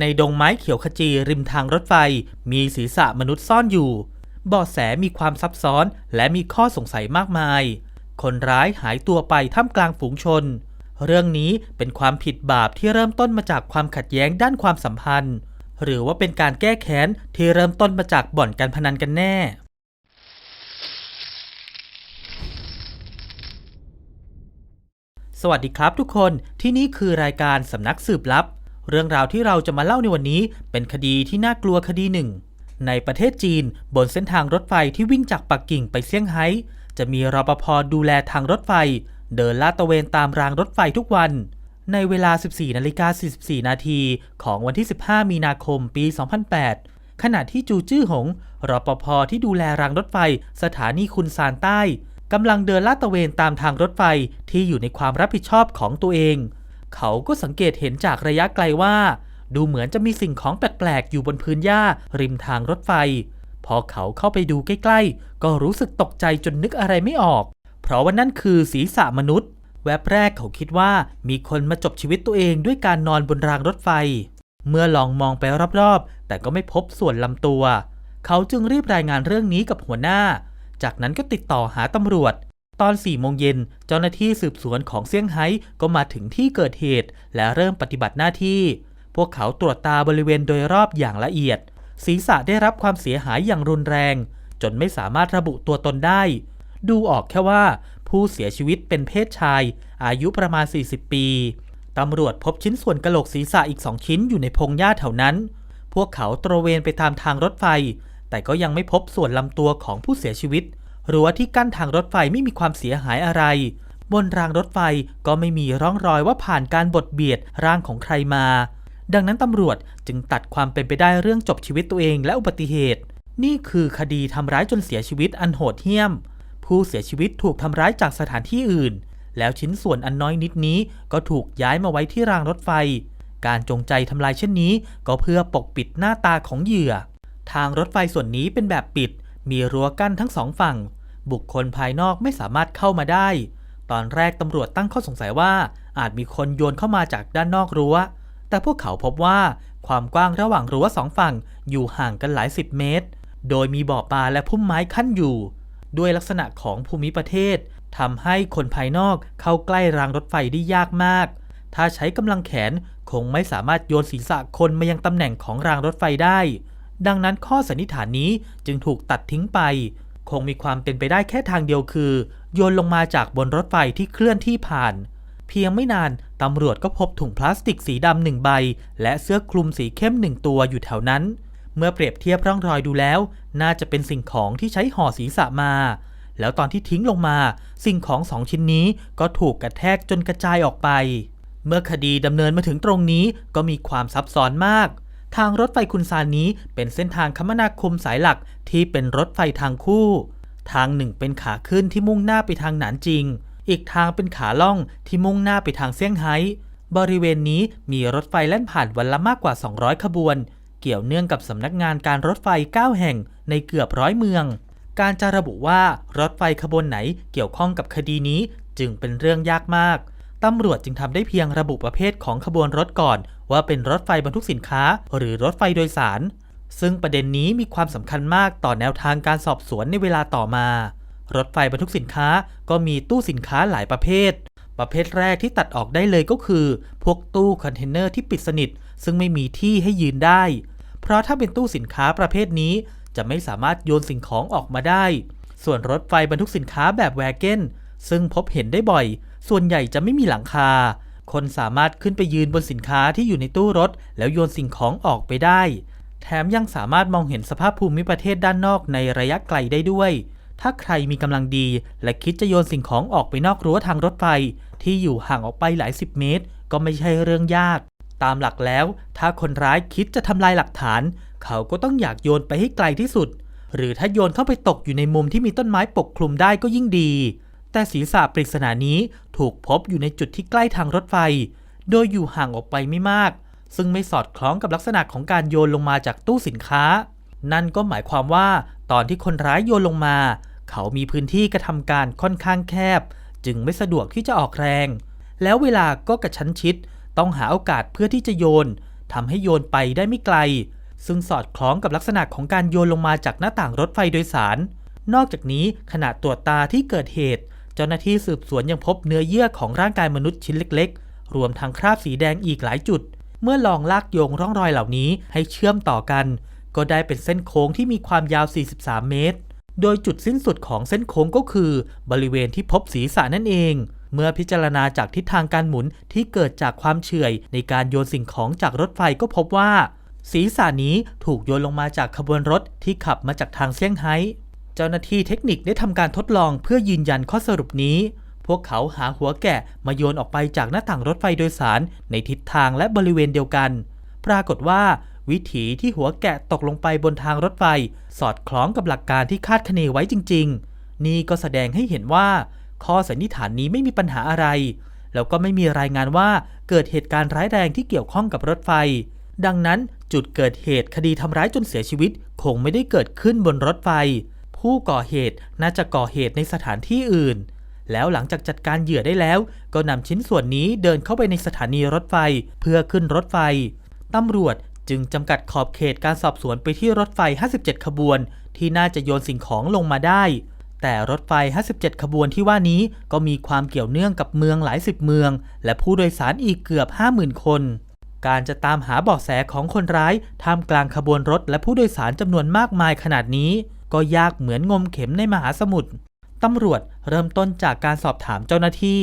ในดงไม้เขียวขจีริมทางรถไฟ มีศีรษะมนุษย์ซ่อนอยู่บาะแสมีความซับซ้อนและมีข้อสงสัยมากมาย คนร้ายหายตัวไปท่ามกลางฝูงชน เรื่องนี้เป็นความผิดบาปที่เริ่มต้นมาจากความขัดแย้งด้านความสัมพันธ์ หรือว่าเป็นการแก้แค้นที่เริ่มต้นมาจากบ่อนการพนันกันแน่ สวัสดีครับทุกคนที่นี่คือรายการสำนักสืบลับ เรื่องราวที่เราจะมาเล่าในวันนี้เป็นคดีที่น่ากลัวคดีหนึ่ง ในประเทศจีนบนเส้นทางรถไฟที่วิ่งจากปักกิ่งไปเซี่ยงไฮ้จะมีรปภดูแลทางรถไฟ เดินลาดตระเวนตามรางรถไฟทุกวัน ในเวลา 14นาฬิกา44 นาทีของวันที่ 15 มีนาคมปี 2008 ขณะที่จูจื้อหง รปภที่ดูแลรางรถไฟสถานีคุณซานใต้กำลังเดินลาดตระเวนตามทางรถไฟที่อยู่ในความรับผิดชอบของตัวเอง เขาก็สังเกตเห็นจากระยะไกลว่า ดูเหมือนจะมีสิ่งของแปลกๆ อยู่บนพื้นหญ้าริมทางรถไฟ พอเขาเข้าไปดูใกล้ๆ ก็รู้สึกตกใจจนนึกอะไรไม่ออก เพราะว่านั่นคือศีรษะมนุษย์ แวบแรกเขาคิดว่ามีคนมาจบชีวิตตัวเองด้วยการนอนบนรางรถไฟ เมื่อลองมองไปรอบๆ แต่ก็ไม่พบส่วนลำตัว เขาจึงรีบรายงานเรื่องนี้กับหัวหน้า จากนั้นก็ติดต่อหาตำรวจ ตอน4โมงเย็นเจ้าหน้าที่สืบสวนของเซี่ยงไฮ้ก็มาถึงที่เกิดเหตุ และเริ่มปฏิบัติหน้าที่ พวกเขาตรวจตาบริเวณโดยรอบอย่างละเอียด ศีรษะได้รับความเสียหายอย่างรุนแรง จนไม่สามารถระบุตัวตนได้ ดูออกแค่ว่า ผู้เสียชีวิตเป็นเพศชาย อายุประมาณ 40 ปีตำรวจพบชิ้นส่วนกระโหลกศีรษะอีกสองชิ้นอยู่ในพงหญ้าแถวนั้น พวกเขาตระเวนไปตามทางรถไฟ แต่ก็ยังไม่พบส่วนลำตัวของผู้เสียชีวิต รั้วที่กั้นทางรถไฟไม่มีความเสียหายอะไร บนรางรถไฟก็ไม่มีร่องรอยว่าผ่านการบดเบียดร่างของใครมา ดังนั้นตำรวจจึงตัดความเป็นไปได้เรื่องจบชีวิตตัวเองและอุบัติเหตุ นี่คือคดีทำร้ายจนเสียชีวิตอันโหดเหี้ยม ผู้เสียชีวิตถูกทำร้ายจากสถานที่อื่น แล้วชิ้นส่วนอันน้อยนิดนี้ก็ถูกย้ายมาไว้ที่รางรถไฟ การจงใจทำลายเช่นนี้ ก็เพื่อปกปิดหน้าตาของเหยื่อ ทางรถไฟส่วนนี้เป็นแบบปิดมีรั้วกั้นทั้งสองฝั่ง บุคคลภายนอกไม่สามารถเข้ามาได้ ตอนแรกตำรวจตั้งข้อสงสัยว่า อาจมีคนโยนเข้ามาจากด้านนอกรั้ว แต่พวกเขาพบว่าความกว้างระหว่างรั้วสองฝั่งอยู่ห่างกันหลายสิบเมตร โดยมีบ่อปลาและพุ่มไม้ขั้นอยู่ ด้วยลักษณะของภูมิประเทศทำให้คนภายนอกเข้าใกล้รางรถไฟได้ยากมาก ถ้าใช้กำลังแขนคงไม่สามารถโยนศีรษะคนมายังตำแหน่งของรางรถไฟได้ ดังนั้นข้อสันนิษฐานนี้จึงถูกตัดทิ้งไป คงมีความเป็นไปได้แค่ทางเดียวคือ โยนลงมาจากบนรถไฟที่เคลื่อนที่ผ่าน เพียงไม่นาน ตำรวจก็พบถุงพลาสติกสีดำหนึ่งใบ และเสื้อคลุมสีเข้มหนึ่งตัวอยู่แถวนั้น เมื่อเปรียบเทียบร่องรอยดูแล้ว น่าจะเป็นสิ่งของที่ใช้ห่อศีรษะมา แล้วตอนที่ทิ้งลงมา สิ่งของสองชิ้นนี้ก็ถูกกระแทกจนกระจายออกไป เมื่อคดีดำเนินมาถึงตรงนี้ก็มีความซับซ้อนมาก ทางรถไฟคุณซานนี้เป็นเส้นทางคมนาคมสายหลักที่เป็นรถไฟทางคู่ ทางหนึ่งเป็นขาขึ้นที่มุ่งหน้าไปทางหนานจิง อีกทางเป็นขาล่องที่มุ่งหน้าไปทางเซี่ยงไฮ้ บริเวณนี้มีรถไฟแล่นผ่านวันละมากกว่า 200 ขบวน เกี่ยวเนื่องกับสำนักงานการรถไฟ 9 แห่งในเกือบร้อยเมือง การจะระบุว่ารถไฟขบวนไหนเกี่ยวข้องกับคดีนี้จึงเป็นเรื่องยากมาก ตำรวจจึงทำได้เพียงระบุประเภทของขบวนรถก่อน ว่าเป็นรถไฟบรรทุกสินค้า หรือรถไฟโดยสาร ซึ่งประเด็นนี้มีความสำคัญมากต่อแนวทางการสอบสวนในเวลาต่อมา รถไฟบรรทุกสินค้าก็มีตู้สินค้าหลายประเภท ประเภทแรกที่ตัดออกได้เลยก็คือ พวกตู้คอนเทนเนอร์ที่ปิดสนิท ซึ่งไม่มีที่ให้ยืนได้ เพราะถ้าเป็นตู้สินค้าประเภทนี้ จะไม่สามารถโยนสิ่งของออกมาได้ ส่วนรถไฟบรรทุกสินค้าแบบแวร์เก้นซึ่งพบเห็นได้บ่อย ส่วนใหญ่จะไม่มีหลังคา คนสามารถขึ้นไปยืนบนสินค้าที่อยู่ในตู้รถ แล้วโยนสิ่งของออกไปได้ แถมยังสามารถมองเห็นสภาพภูมิประเทศด้านนอกในระยะไกลได้ด้วย ถ้าใครมีกำลังดี และคิดจะโยนสิ่งของออกไปนอกรั้วทางรถไฟ ที่อยู่ห่างออกไปหลายสิบเมตร ก็ไม่ใช่เรื่องยาก ตามหลักแล้ว ถ้าคนร้ายคิดจะทำลายหลักฐาน เขาก็ต้องอยากโยนไปให้ไกลที่สุด หรือถ้าโยนเข้าไปตกอยู่ในมุมที่มีต้นไม้ปกคลุมได้ก็ยิ่งดี แต่ศีรษะปริศนานี้ถูกพบอยู่ในจุดที่ใกล้ทางรถไฟ โดยอยู่ห่างออกไปไม่มาก ซึ่งไม่สอดคล้องกับลักษณะของการโยนลงมาจากตู้สินค้า นั่นก็หมายความว่าตอนที่คนร้ายโยนลงมา เขามีพื้นที่กระทำการค่อนข้างแคบ จึงไม่สะดวกที่จะออกแรง แล้วเวลาก็กระชั้นชิด ต้องหาโอกาสเพื่อที่จะโยนทำให้โยนไปได้ไม่ไกล ซึ่งสอดคล้องกับลักษณะของการโยนลงมาจากหน้าต่างรถไฟโดยสาร นอกจากนี้ขณะตรวจตาที่เกิดเหตุ เจ้าหน้าที่สืบสวนยังพบเนื้อเยื่อของร่างกายมนุษย์ชิ้นเล็ก ๆ รวมทั้งคราบสีแดงอีกหลายจุด เมื่อลองลากโยงร่องรอยเหล่านี้ให้เชื่อมต่อกัน ก็ได้เป็นเส้นโค้งที่มีความยาว 43 เมตร โดยจุดสิ้นสุดของเส้นโค้งก็คือ บริเวณที่พบศีรษะนั่นเองเมื่อพิจารณาจากทิศทางการหมุนที่เกิดจากความเฉื่อยในการโยนสิ่งของจากรถไฟก็พบว่า ศีรษะนี้ถูกโยนลงมาจากขบวนรถที่ขับมาจากทางเซี่ยงไฮ้ เจ้าหน้าที่เทคนิคได้ทำการทดลองเพื่อยืนยันข้อสรุปนี้ พวกเขาหาหัวแกะมาโยนออกไปจากหน้าต่างรถไฟโดยสาร ในทิศทางและบริเวณเดียวกัน ปรากฏว่า วิถีที่หัวแกะตกลงไปบนทางรถไฟ สอดคล้องกับหลักการที่คาดคะเนไว้จริง ๆ นี่ก็แสดงให้เห็นว่า ข้อสันนิษฐานนี้ไม่มีปัญหาอะไร แล้วก็ไม่มีรายงานว่าเกิดเหตุการณ์ร้ายแรงที่เกี่ยวข้องกับรถไฟ ดังนั้นจุดเกิดเหตุคดีทำร้ายจนเสียชีวิต คงไม่ได้เกิดขึ้นบนรถไฟ ผู้ก่อเหตุน่าจะก่อเหตุในสถานที่อื่น แล้วหลังจากจัดการเหยื่อได้แล้ว ก็นำชิ้นส่วนนี้เดินเข้าไปในสถานีรถไฟเพื่อขึ้นรถไฟตำรวจจึงจำกัดขอบเขตการสอบสวนไปที่รถไฟ 57 ขบวน ที่น่าจะโยนสิ่งของลงมาได้ แต่รถไฟ 57 ขบวนที่ว่านี้ก็มีความเกี่ยวเนื่องกับเมืองหลายสิบเมือง และผู้โดยสารอีกเกือบ 50,000 คน การจะตามหาเบาะแสของคนร้ายท่ามกลางขบวนรถและผู้โดยสารจำนวนมากมายขนาดนี้ ก็ยากเหมือนงมเข็มในมหาสมุทรตำรวจเริ่มต้นจากการสอบถามเจ้าหน้าที่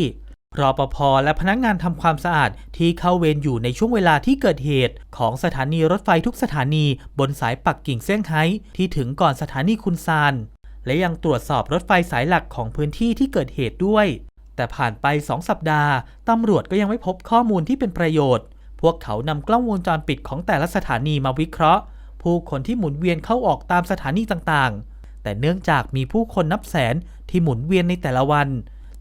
รอปภและพนักงานทำความสะอาดที่เข้าเวรอยู่ในช่วงเวลาที่เกิดเหตุ ของสถานีรถไฟทุกสถานีบนสายปักกิ่งเซี่ยงไฮ้ที่ถึงก่อนสถานีคุนซาน และยังตรวจสอบรถไฟสายหลักของพื้นที่ที่เกิดเหตุด้วย แต่ผ่านไป 2 สัปดาห์ ตำรวจก็ยังไม่พบข้อมูลที่เป็นประโยชน์ พวกเขานำกล้องวงจรปิดของแต่ละสถานีมาวิเคราะห์ ผู้คนที่หมุนเวียนเข้าออกตามสถานีต่างๆ แต่เนื่องจากมีผู้คนนับแสนที่หมุนเวียนในแต่ละวัน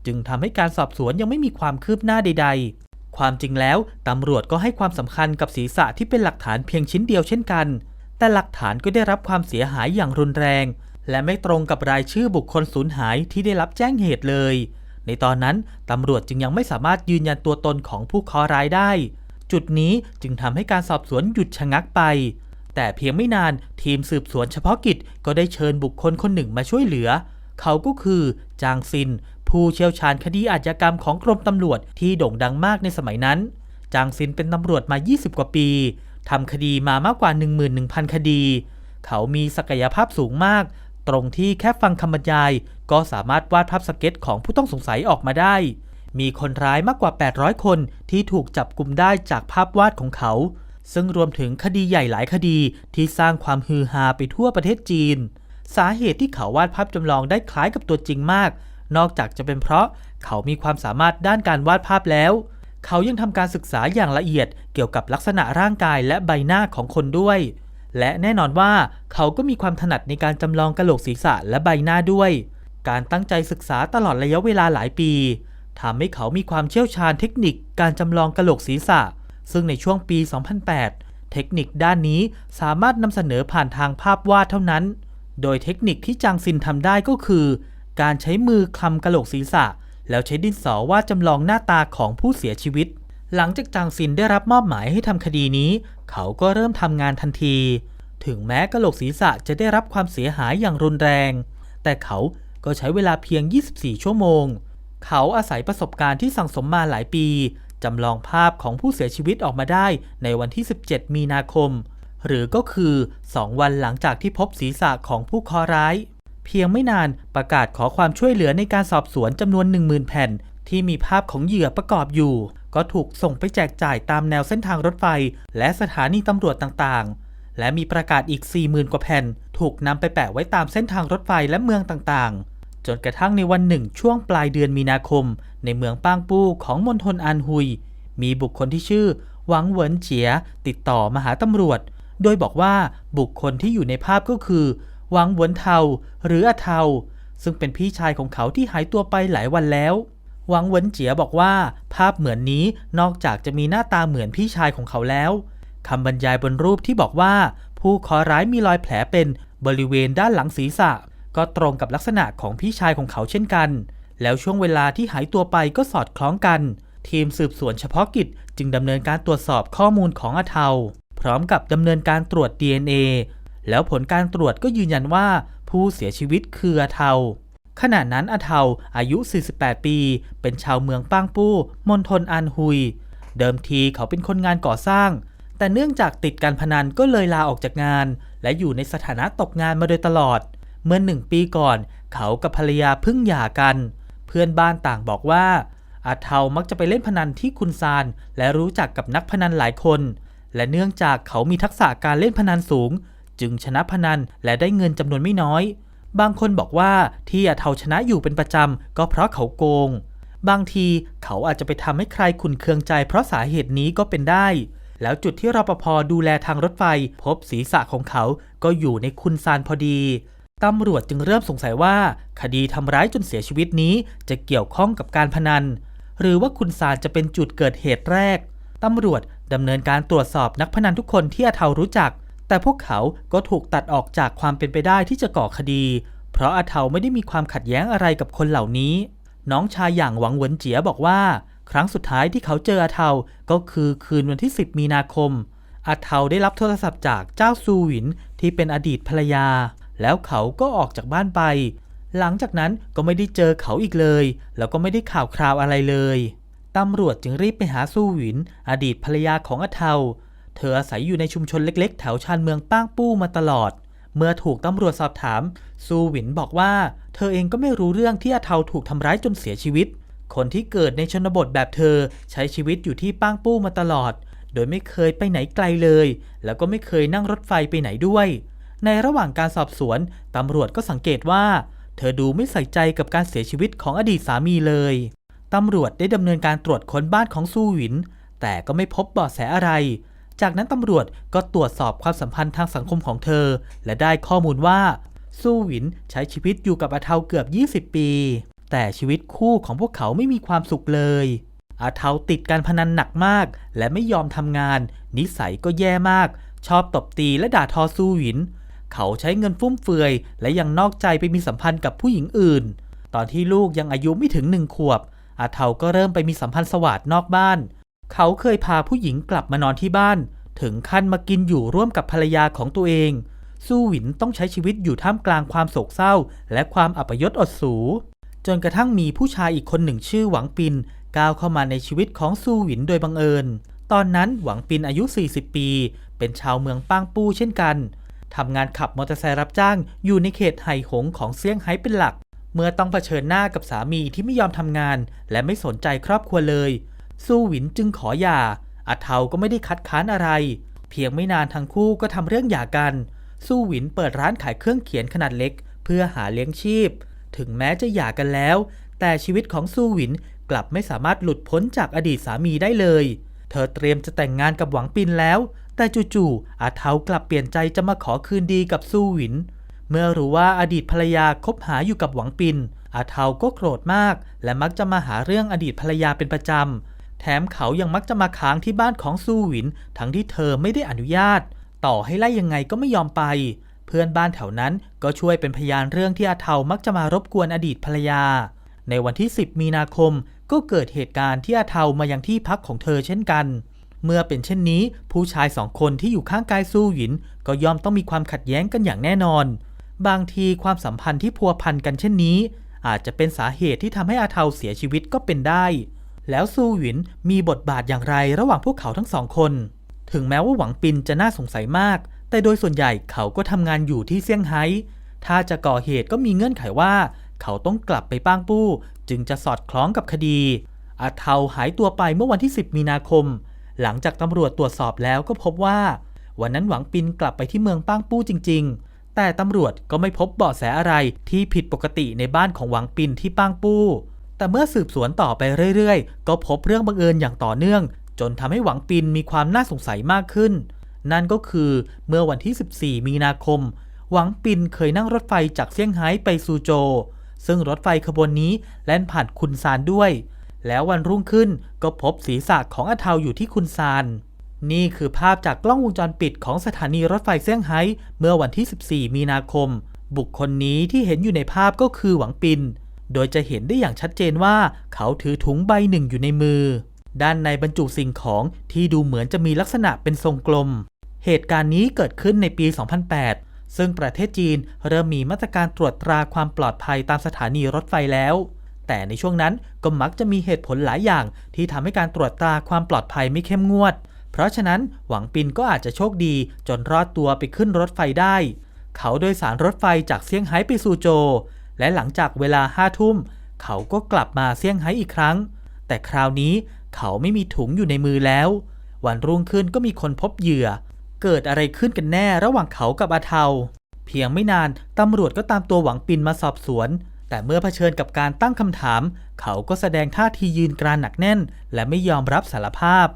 จึงทำให้การสอบสวนยังไม่มีความคืบหน้าใด ๆ ความจริงแล้วตำรวจก็ให้ความสำคัญกับศีรษะที่เป็นหลักฐานเพียงชิ้นเดียวเช่นกัน แต่หลักฐานก็ได้รับความเสียหายอย่างรุนแรง และไม่ตรงกับรายชื่อบุคคลสูญหายที่ได้รับแจ้งเหตุเลย ในตอนนั้นตำรวจจึงยังไม่สามารถยืนยันตัวตนของผู้เคราะร้ายได้ จุดนี้จึงทำให้การสอบสวนหยุดชะงักไป แต่เพียงไม่นานทีมสืบสวนเฉพาะกิจก็ได้เชิญบุคคลคนหนึ่งมาช่วยเหลือ เขาก็คือจางซิน ผู้เชี่ยวชาญคดีอาชญากรรมของกรมตำรวจที่โด่งดังมากในสมัยนั้น จางซินเป็นตำรวจมา 20 กว่าปีทำคดีมามากกว่า 11,000 คดี เขามีศักยภาพสูงมาก ตรงที่แค่ฟังคำบรรยาย ก็สามารถวาดภาพสเก็ตของผู้ต้องสงสัยออกมาได้ มีคนร้ายมากกว่า 800 คนที่ถูกจับกลุ่มได้จากภาพวาดของเขา ซึ่งรวมถึงคดีใหญ่หลายคดีที่สร้างความฮือฮาไปทั่วประเทศจีน สาเหตุที่เขาวาดภาพจำลองได้คล้ายกับตัวจริงมาก นอกจากจะเป็นเพราะเขามีความสามารถด้านการวาดภาพแล้ว เขายังทำการศึกษาอย่างละเอียดเกี่ยวกับลักษณะร่างกายและใบหน้าของคนด้วย และแน่นอนว่าเขาก็มีความถนัดในการจำลองกระโหลกศีรษะและใบหน้าด้วย การตั้งใจศึกษาตลอดระยะเวลาหลายปีทำให้เขามีความเชี่ยวชาญเทคนิคการจำลองกระโหลกศีรษะ ซึ่งในช่วงปี 2008 เทคนิคด้านนี้สามารถนำเสนอผ่านทางภาพวาดเท่านั้น โดยเทคนิคที่จางซินทำได้ก็คือ การใช้มือคลำกระโหลกศีรษะ แล้วใช้ดินสอวาดจำลองหน้าตาของผู้เสียชีวิต หลังจากจางซินได้รับมอบหมายให้ทำคดีนี้ เขาก็เริ่มทำงานทันที ถึงแม้กระโหลกศีรษะจะได้รับความเสียหายอย่างรุนแรง แต่เขาก็ใช้เวลาเพียง 24 ชั่วโมง เขาอาศัยประสบการณ์ที่สั่งสมมาหลายปี จำลองภาพของผู้เสียชีวิตออกมาได้ในวันที่ 17 มีนาคม หรือก็คือ 2 วันหลังจากที่พบศีรษะของผู้คราะห์ร้าย เพียงไม่นานประกาศขอความช่วยเหลือในการสอบสวนจำนวน 10,000 แผ่น ที่มีภาพของเหยื่อประกอบอยู่ ก็ถูกส่งไปแจกจ่ายตามแนวเส้นทางรถไฟ และสถานีตำรวจต่างๆ และมีประกาศอีก 40,000 กว่าแผ่น ถูกนำไปแปะไว้ตามเส้นทางรถไฟและเมืองต่างๆจนกระทั่งในวันหนึ่งช่วงปลายเดือนมีนาคม ในเมืองป้างปู้ของมณฑลอันฮุย มีบุคคลที่ชื่อหวังเหวินเจียติดต่อมาหาตำรวจ โดยบอกว่าบุคคลที่อยู่ในภาพก็คือหวังเหวินเทาหรืออาเทา ซึ่งเป็นพี่ชายของเขาที่หายตัวไปหลายวันแล้วหวังเหวินเจียบอกว่า ภาพเหมือนนี้นอกจากจะมีหน้าตาเหมือนพี่ชายของเขาแล้วคำบรรยายบนรูปที่บอกว่า ผู้เคอร้ายมีรอยแผลเป็นบริเวณด้านหลังศีรษะ ก็ตรงกับลักษณะของพี่ชายของเขาเช่นกัน แล้วช่วงเวลาที่หายตัวไปก็สอดคล้องกัน ทีมสืบสวนเฉพาะกิจจึงดำเนินการตรวจสอบข้อมูลของอาเทา พร้อมกับดำเนินการตรวจ DNA แล้วผลการตรวจก็ยืนยันว่า ผู้เสียชีวิตคืออาเทาขณะนั้นอาเทาอายุ 48 ปี เป็นชาวเมืองป้างปู้มณฑลอันฮุย เดิมทีเขาเป็นคนงานก่อสร้าง แต่เนื่องจากติดการพนันก็เลยลาออกจากงาน และอยู่ในสถานะตกงานมาโดยตลอด เมื่อหนึ่งปีก่อน เขากับภรรยาเพิ่งหย่ากันเพื่อนบ้านต่างบอกว่าอาเทามักจะไปเล่นพนันที่คุนซาน และรู้จักกับนักพนันหลายคน และเนื่องจากเขามีทักษะการเล่นพนันสูง จึงชนะพนันและได้เงินจำนวนไม่น้อย บางคนบอกว่าที่อาเทาชนะอยู่เป็นประจำก็เพราะเขาโกง บางทีเขาอาจจะไปทำให้ใครขุนเคืองใจเพราะสาเหตุนี้ก็เป็นได้ แล้วจุดที่รปภดูแลทางรถไฟ พบศีรษะของเขาก็อยู่ในคุนซานพอดี ตำรวจจึงเริ่มสงสัยว่า คดีทำร้ายจนเสียชีวิตนี้จะเกี่ยวข้องกับการพนัน หรือว่าคุณซานจะเป็นจุดเกิดเหตุแรก ตำรวจดำเนินการตรวจสอบนักพนันทุกคนที่อาเทารู้จัก แต่พวกเขาก็ถูกตัดออกจากความเป็นไปได้ที่จะก่อคดี เพราะอาเทาไม่ได้มีความขัดแย้งอะไรกับคนเหล่านี้ น้องชายอย่างหวังเหวินเจียบอกว่า ครั้งสุดท้ายที่เขาเจออาเทาก็คือคืนวันที่ 10 มีนาคมอาเทาได้รับโทรศัพท์จากเจ้าซูหวินที่เป็นอดีตภรรยา แล้วเขาก็ออกจากบ้านไป หลังจากนั้นก็ไม่ได้เจอเขาอีกเลย แล้วก็ไม่ได้ข่าวคราวอะไรเลยตำรวจจึงรีบไปหาซูหวิน อดีตภรรยาของอาเทา เธออาศัยอยู่ในชุมชนเล็ก ๆ แถวชานเมืองป้างปู้มาตลอด เมื่อถูกตำรวจสอบถาม ซูหวินบอกว่า เธอเองก็ไม่รู้เรื่องที่อาเทาถูกทำร้ายจนเสียชีวิต คนที่เกิดในชนบทแบบเธอใช้ชีวิตอยู่ที่ป้างปู้มาตลอด โดยไม่เคยไปไหนไกลเลย แล้วก็ไม่เคยนั่งรถไฟไปไหนด้วย ในระหว่างการสอบสวน ตำรวจก็สังเกตว่า เธอดูไม่ใส่ใจกับการเสียชีวิตของอดีตสามีเลย ตำรวจได้ดำเนินการตรวจค้นบ้านของซูหวิน แต่ก็ไม่พบเบาะแสอะไร จากนั้นตำรวจก็ตรวจสอบความสัมพันธ์ทางสังคมของเธอ และได้ข้อมูลว่า ซูหวินใช้ชีวิตอยู่กับอาเทาเกือบ 20 ปี แต่ชีวิตคู่ของพวกเขาไม่มีความสุขเลยอาเทาติดการพนันหนักมาก และไม่ยอมทำงาน นิสัยก็แย่มาก ชอบตบตีและด่าทอซูหวิน เขาใช้เงินฟุ่มเฟือย และยังนอกใจไปมีสัมพันธ์กับผู้หญิงอื่น ตอนที่ลูกยังอายุไม่ถึงหนึ่งขวบ อาเทาก็เริ่มไปมีสัมพันธ์สวัสดนอกบ้าน เขาเคยพาผู้หญิงกลับมานอนที่บ้าน ถึงขั้นมากินอยู่ร่วมกับภรรยาของตัวเอง สู้หวินต้องใช้ชีวิตอยู่ท่ามกลางความโศกเศร้า และความอัปยศอดสูจนกระทั่งมีผู้ชายอีกคนหนึ่งชื่อหวังปินก้าวเข้ามาในชีวิตของสู้หวินโดยบังเอิญ ตอนนั้นหวังปินอายุ 40 ปี เป็นชาวเมืองป้างปู้เช่นกัน ทำงานขับมอเตอร์ไซค์รับจ้าง อยู่ในเขตไห่หงของเซี่ยงไฮ้เป็นหลัก เมื่อต้องเผชิญหน้ากับสามีที่ไม่ยอมทำงาน และไม่สนใจครอบครัวเลย สู้หวินจึงขอหย่าอาเทาก็ไม่ได้คัดค้านอะไร เพียงไม่นานทั้งคู่ก็ทำเรื่องหย่ากัน สู้หวินเปิดร้านขายเครื่องเขียนขนาดเล็ก เพื่อหาเลี้ยงชีพ ถึงแม้จะหย่ากันแล้ว แต่ชีวิตของสู้หวินกลับไม่สามารถหลุดพ้นจากอดีตสามีได้เลย เธอเตรียมจะแต่งงานกับหวังปินแล้ว แต่จู่ๆอาเทากลับเปลี่ยนใจจะมาขอคืนดีกับสู้หวิน เมื่อรู้ว่าอดีตภรรยาคบหาอยู่กับหวังปิน อาเทาก็โกรธมาก และมักจะมาหาเรื่องอดีตภรรยาเป็นประจำ แถมเขายังมักจะมาค้างที่บ้านของซูหวิน ทั้งที่เธอไม่ได้อนุญาต ต่อให้ไล่ยังไงก็ไม่ยอมไป เพื่อนบ้านแถวนั้นก็ช่วยเป็นพยานเรื่องที่อาเทามักจะมารบกวนอดีตภรรยา ในวันที่ 10 มีนาคมก็เกิดเหตุการณ์ที่อาเทามายังที่พักของเธอเช่นกัน เมื่อเป็นเช่นนี้ ผู้ชายสองคนที่อยู่ข้างกายสู้หยิน ก็ย่อมต้องมีความขัดแย้งกันอย่างแน่นอน บางทีความสัมพันธ์ที่พัวพันกันเช่นนี้ อาจจะเป็นสาเหตุที่ทำให้อาเทาเสียชีวิตก็เป็นได้ แล้วซูหวินมีบทบาทอย่างไรระหว่างพวกเขาทั้งสองคน ถึงแม้ว่าหวังปินจะน่าสงสัยมาก แต่โดยส่วนใหญ่เขาก็ทำงานอยู่ที่เซี่ยงไฮ้ถ้าจะก่อเหตุก็มีเงื่อนไขว่า เขาต้องกลับไปป้างปู้ จึงจะสอดคล้องกับคดีอาเทาหายตัวไปเมื่อวันที่ 10 มีนาคม หลังจากตำรวจตรวจสอบแล้วก็พบว่า วันนั้นหวังปินกลับไปที่เมืองป้างปู้จริง ๆ แต่ตำรวจก็ไม่พบเบาะแสอะไรที่ผิดปกติในบ้านของหวังปินที่ป้างปู้ แต่เมื่อสืบสวนต่อไปเรื่อยๆ ก็พบเรื่องบังเอิญอย่างต่อเนื่อง จนทำให้หวังปินมีความน่าสงสัยมากขึ้น นั่นก็คือเมื่อวันที่ 14 มีนาคม หวังปินเคยนั่งรถไฟจากเซี่ยงไฮ้ไปซูโจ ซึ่งรถไฟขบวนนี้แล่นผ่านคุนซานด้วยแล้ววันรุ่งขึ้น ก็พบศีรษะของอาเทาอยู่ที่คุนซาน นี่คือภาพจากกล้องวงจรปิดของสถานีรถไฟเซี่ยงไฮ้เมื่อวันที่ 14 มีนาคม บุคคลนี้ที่เห็นอยู่ในภาพก็คือหวังปิน โดยจะเห็นได้อย่างชัดเจนว่าเขาถือถุงใบหนึ่งอยู่ในมือ ด้านในบรรจุสิ่งของที่ดูเหมือนจะมีลักษณะเป็นทรงกลม เหตุการณ์นี้เกิดขึ้นในปี 2008 ซึ่งประเทศจีนเริ่มมีมาตรการตรวจตราความปลอดภัยตามสถานีรถไฟแล้ว แต่ในช่วงนั้นก็มักจะมีเหตุผลหลายอย่าง ที่ทำให้การตรวจตาความปลอดภัยไม่เข้มงวด เพราะฉะนั้นหวังปินก็อาจจะโชคดี จนรอดตัวไปขึ้นรถไฟได้ เขาโดยสารรถไฟจากเซี่ยงไฮ้ไปซูโจ และหลังจากเวลาห้าทุ่ม เขาก็กลับมาเซี่ยงไฮ้อีกครั้ง แต่คราวนี้เขาไม่มีถุงอยู่ในมือแล้ว วันรุ่งขึ้นก็มีคนพบเหยื่อ เกิดอะไรขึ้นกันแน่ระหว่างเขากับอาเทา เพียงไม่นานตำรวจก็ตามตัวหวังปินมาสอบสวน แต่เมื่อเผชิญกับการตั้งคำถาม เขาก็แสดงท่าทียืนกรานหนักแน่น และไม่ยอมรับสารภาพ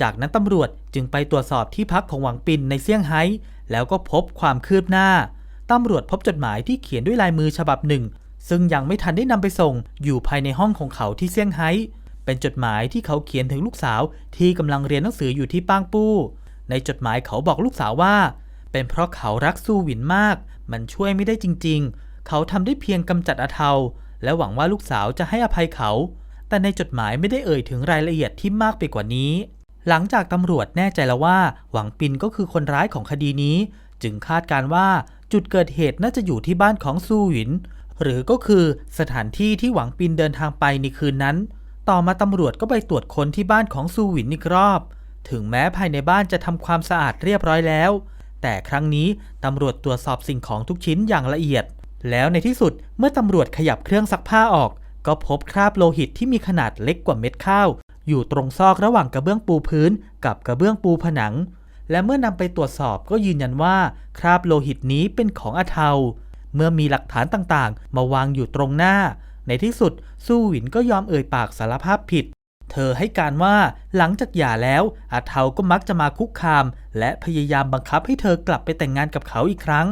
จากนั้นตำรวจจึงไปตรวจสอบที่พักของหวังปินในเซี่ยงไฮ้แล้วก็พบความคืบหน้าตำรวจพบจดหมายที่เขียนด้วยลายมือฉบับหนึ่ง ซึ่งยังไม่ทันได้นำไปส่ง อยู่ภายในห้องของเขาที่เซี่ยงไฮ้ เป็นจดหมายที่เขาเขียนถึงลูกสาวที่กำลังเรียนหนังสืออยู่ที่ป้างปู้ ในจดหมายเขาบอกลูกสาวว่า เป็นเพราะเขารักสู้หวินมาก มันช่วยไม่ได้จริงๆ เขาทำได้เพียงกำจัดอาเทา และหวังว่าลูกสาวจะให้อภัยเขา แต่ในจดหมายไม่ได้เอ่ยถึงรายละเอียดที่มากไปกว่านี้ หลังจากตำรวจแน่ใจแล้วว่า หวังปินก็คือคนร้ายของคดีนี้ จึงคาดการว่าจุดเกิดเหตุน่าจะอยู่ที่บ้านของสู้หวิน หรือก็คือสถานที่ที่หวังปินเดินทางไปในคืนนั้น ต่อมาตำรวจก็ไปตรวจค้นที่บ้านของซูหวินอีกรอบ ถึงแม้ภายในบ้านจะทำความสะอาดเรียบร้อยแล้ว แต่ครั้งนี้ตำรวจตรวจสอบสิ่งของทุกชิ้นอย่างละเอียด แล้วในที่สุดเมื่อตำรวจขยับเครื่องซักผ้าออก ก็พบคราบโลหิตที่มีขนาดเล็กกว่าเม็ดข้าว อยู่ตรงซอกระหว่างกระเบื้องปูพื้น กับกระเบื้องปูผนัง และเมื่อนำไปตรวจสอบก็ยืนยันว่า คราบโลหิตนี้เป็นของอาเทา เมื่อมีหลักฐานต่างๆ มาวางอยู่ตรงหน้า ในที่สุดสู้หวินก็ยอมเอ่ยปากสารภาพผิด เธอให้การว่าหลังจากหย่าแล้วอาเทาก็มักจะมาคุกคาม และพยายามบังคับให้เธอกลับไปแต่งงานกับเขาอีกครั้ง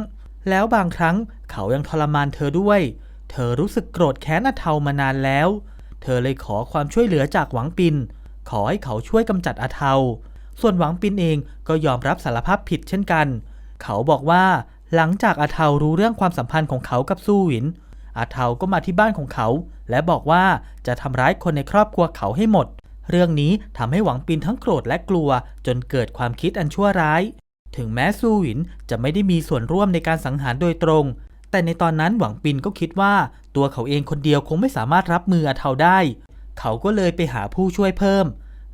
แล้วบางครั้ง เขายังทรมานเธอด้วย เธอรู้สึกโกรธแค้นอาเทามานานแล้ว เธอเลยขอความช่วยเหลือจากหวังปิน ขอให้เขาช่วยกำจัดอาเทา ส่วนหวังปินเองก็ยอมรับสารภาพผิดเช่นกัน เขาบอกว่าหลังจากอาเทารู้เรื่องความสัมพันธ์ของเขากับสู้หวิน อาเทาก็มาที่บ้านของเขา และบอกว่าจะทำร้ายคนในครอบครัวเขาให้หมด เรื่องนี้ทำให้หวังปินทั้งโกรธและกลัว จนเกิดความคิดอันชั่วร้าย ถึงแม้สู้หวินจะไม่ได้มีส่วนร่วมในการสังหารโดยตรง แต่ในตอนนั้นหวังปินก็คิดว่า ตัวเขาเองคนเดียวคงไม่สามารถรับมืออาเทาได้ เขาก็เลยไปหาผู้ช่วยเพิ่ม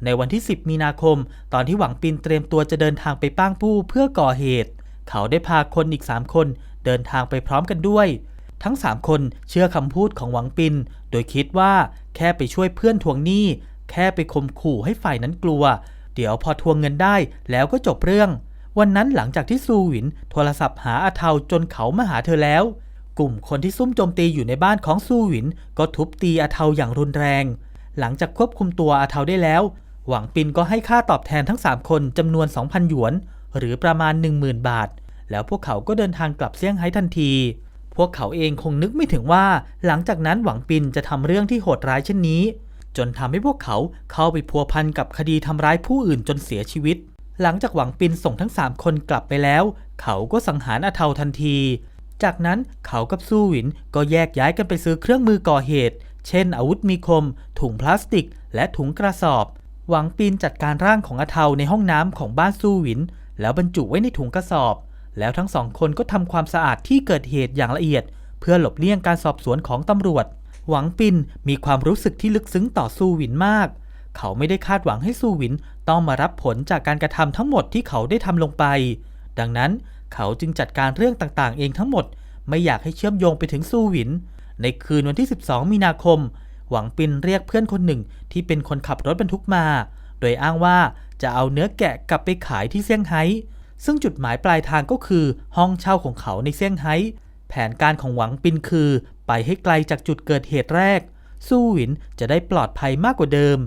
ในวันที่ 10 มีนาคม ตอนที่หวังปินเตรียมตัวจะเดินทางไปป้างปู้เพื่อก่อเหตุ เขาได้พาคนอีก 3 คนเดินทางไปพร้อมกันด้วย ทั้ง 3 คนเชื่อคำพูดของหวังปิน โดยคิดว่าแค่ไปช่วยเพื่อนทวงหนี้ แค่ไปข่มขู่ให้ฝ่ายนั้นกลัว เดี๋ยวพอทวงเงินได้แล้วก็จบเรื่อง วันนั้นหลังจากที่ซูหวินโทรศัพท์หาอาเทาจนเขามาหาเธอแล้ว กลุ่มคนที่ซุ่มโจมตีอยู่ในบ้านของซูหวิน ก็ทุบตีอาเทาอย่างรุนแรง หลังจากควบคุมตัวอาเทาได้แล้ว หวังปินก็ให้ค่าตอบแทนทั้ง 3 คนจำนวน 2,000 หยวน หรือประมาณ 10,000 บาท แล้วพวกเขาก็เดินทางกลับเซี่ยงไฮ้ทันที พวกเขาเองคงนึกไม่ถึงว่า หลังจากนั้นหวังปินจะทำเรื่องที่โหดร้ายเช่นนี้ จนทำให้พวกเขาเข้าไปพัวพันกับคดีทำร้ายผู้อื่นจนเสียชีวิต หลังจากหวังปินส่งทั้ง 3 คนกลับไปแล้ว เขาก็สังหารอาเทาทันที จากนั้นเขากับสู้หวินก็แยกย้ายกันไปซื้อเครื่องมือก่อเหตุ เช่น อาวุธมีคม ถุงพลาสติก และถุงกระสอบ หวังปินจัดการร่างของอาเทาในห้องน้ำของบ้านสู้หวิน แล้วบรรจุไว้ในถุงกระสอบ แล้วทั้งสองคนก็ทำความสะอาดที่เกิดเหตุอย่างละเอียด เพื่อหลบเลี่ยงการสอบสวนของตำรวจ หวังปินมีความรู้สึกที่ลึกซึ้งต่อสู้หวินมากเขาไม่ได้คาดหวังให้สู้หวิน ต้องมารับผลจากการกระทำทั้งหมดที่เขาได้ทำลงไป ดังนั้นเขาจึงจัดการเรื่องต่างๆ เองทั้งหมด ไม่อยากให้เชื่อมโยงไปถึงสู้หวิน ในคืนวันที่ 12 มีนาคม หวังปินเรียกเพื่อนคนหนึ่งที่เป็นคนขับรถบรรทุกมา โดยอ้างว่าจะเอาเนื้อแกะกลับไปขายที่เซี่ยงไฮ้ซึ่งจุดหมายปลายทางก็คือห้องเช่าของเขาในเซี่ยงไฮ้แผนการของหวังปินคือ ไปให้ไกลจากจุดเกิดเหตุแรกสู้หวินจะได้ปลอดภัยมากกว่าเดิม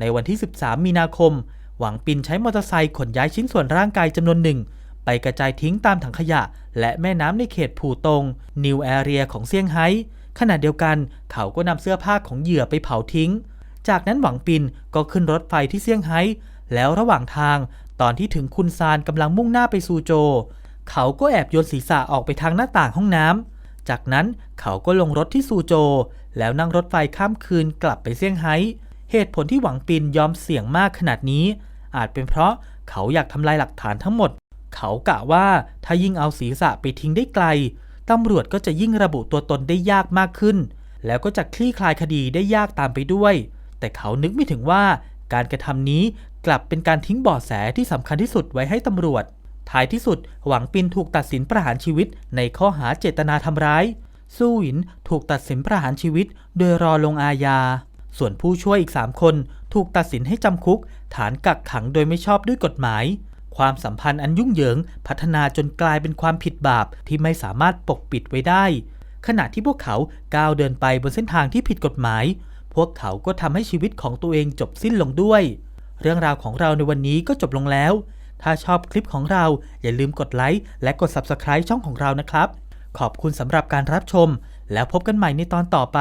ในวันที่ 13 มีนาคม หวังปินใช้มอเตอร์ไซค์ขนย้ายชิ้นส่วนร่างกายจำนวนหนึ่ง ไปกระจายทิ้งตามถังขยะ และแม่น้ำในเขตผู่ตง นิวแอเรียของเซี่ยงไฮ้ขณะเดียวกันเขาก็นำเสื้อผ้าของเหยื่อไปเผาทิ้ง จากนั้นหวังปินก็ขึ้นรถไฟที่เซี่ยงไฮ้แล้วระหว่างทางตอนที่ถึงคุนซานกำลังมุ่งหน้าไปซูโจ เขาก็แอบโยนศีรษะออกไปทางหน้าต่างห้องน้ำจากนั้นเขาก็ลงรถที่ซูโจ แล้วนั่งรถไฟข้ามคืนกลับไปเซี่ยงไฮ้ เหตุผลที่หวังปินยอมเสี่ยงมากขนาดนี้ อาจเป็นเพราะเขาอยากทำลายหลักฐานทั้งหมด เขากะว่าถ้ายิ่งเอาศีรษะไปทิ้งได้ไกลตำรวจก็จะยิ่งระบุตัวตนได้ยากมากขึ้น แล้วก็จะคลี่คลายคดีได้ยากตามไปด้วย แต่เขานึกไม่ถึงว่าการกระทำนี้กลับเป็นการทิ้งเบาะแสที่สำคัญที่สุดไว้ให้ตำรวจ ท้ายที่สุดหวังปินถูกตัดสินประหารชีวิตในข้อหาเจตนาทำร้ายสู้หวินถูกตัดสินประหารชีวิตโดยรอลงอาญา ส่วนผู้ช่วยอีก 3 คนถูกตัดสินให้จำคุก ฐานกักขังโดยไม่ชอบด้วยกฎหมาย ความสัมพันธ์อันยุ่งเหยิง พัฒนาจนกลายเป็นความผิดบาปที่ไม่สามารถปกปิดไว้ได้ ขณะที่พวกเขาก้าวเดินไปบนเส้นทางที่ผิดกฎหมาย พวกเขาก็ทำให้ชีวิตของตัวเองจบสิ้นลงด้วย เรื่องราวของเราในวันนี้ก็จบลงแล้ว ถ้าชอบคลิปของเราอย่าลืมกดไลค์และกด Subscribe ช่องของเรานะครับ ขอบคุณสำหรับการรับชม แล้วพบกันใหม่ในตอนต่อไป